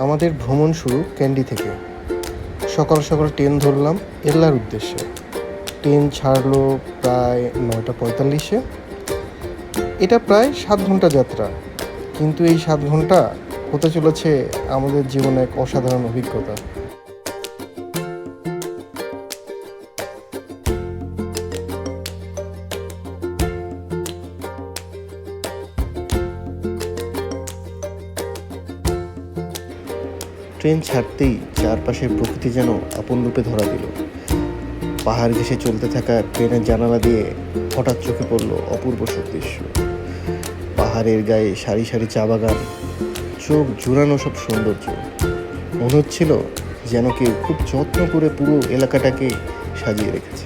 আমাদের ভ্রমণ শুরু ক্যান্ডি থেকে। সকাল সকাল ট্রেন ধরলাম এল্লার উদ্দেশ্যে। ট্রেন ছাড়লো প্রায় নয়টা পঁয়তাল্লিশে। এটা প্রায় সাত ঘণ্টা যাত্রা। কিন্তু এই সাত ঘণ্টা হতে চলেছে আমাদের জীবনে এক অসাধারণ অভিজ্ঞতা। ট্রেন ছাড়তেই চারপাশের প্রকৃতি যেন আপন রূপে ধরা দিল। পাহাড় ঘেঁষে চলতে থাকা ট্রেনের জানালা দিয়ে হঠাৎ চোখে পড়ল অপূর্ব সব দৃশ্য। পাহাড়ের গায়ে সারি সারি চা বাগান, চোখ জুড়ানো সব সৌন্দর্য। মনে হচ্ছিল যেন কেউ খুব যত্ন করে পুরো এলাকাটাকে সাজিয়ে রেখেছে।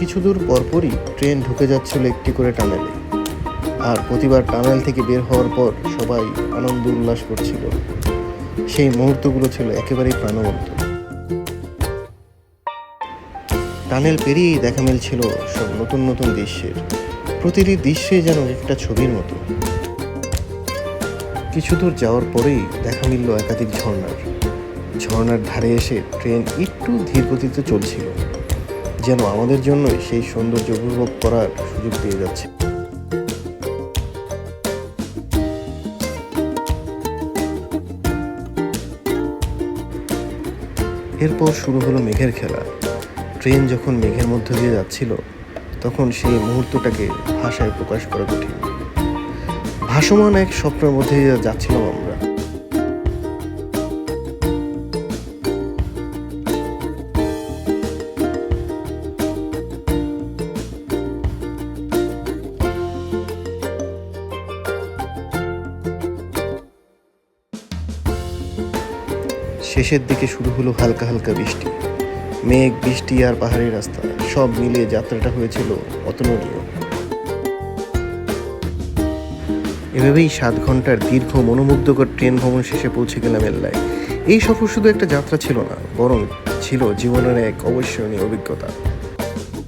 কিছু দূর পরপরই ট্রেন ঢুকে যাচ্ছিল একটি করে টানেলে। আর প্রতিবার টানেল থেকে বের হওয়ার পর সবাই আনন্দ উল্লাস করছিল। সেই মুহূর্তগুলো ছিল একেবারেই প্রাণবন্ত। টানেল পেরিয়েই দেখা মিলছিল সব নতুন নতুন দৃশ্যের। প্রতিটি দৃশ্যে যেন একটা ছবির মতো। কিছু দূর যাওয়ার পরেই দেখা মিলল একাধিক ঝর্ণার। ঝর্ণার ধারে এসে ট্রেন একটু ধীর গতিতে চলছিল। যেন আমাদের জন্যই সেই সৌন্দর্য উপভোগ করার সুযোগ দিয়ে যাচ্ছে। এরপর শুরু হলো মেঘের খেলা। ট্রেন যখন মেঘের মধ্য দিয়ে যাচ্ছিল, তখন সেই মুহূর্তটাকে ভাষায় প্রকাশ করা কঠিন। ভাসমান এক স্বপ্নের মধ্যে যাচ্ছিলাম শেষের দিকে শুরু হলো হালকা হালকা বৃষ্টি। মেঘ, বৃষ্টি আর পাহাড়ি রাস্তা, সব মিলিয়ে যাত্রাটা হয়েছিল অতুলনীয়। এভাবেই সাত ঘণ্টার দীর্ঘ মনোমুগ্ধকর ট্রেন ভ্রমণ শেষে পৌঁছে গেলাম এল্লায়। এই সফর শুধু একটা যাত্রা ছিল না, বরং ছিল জীবনের এক অবিস্মরণীয় অভিজ্ঞতা।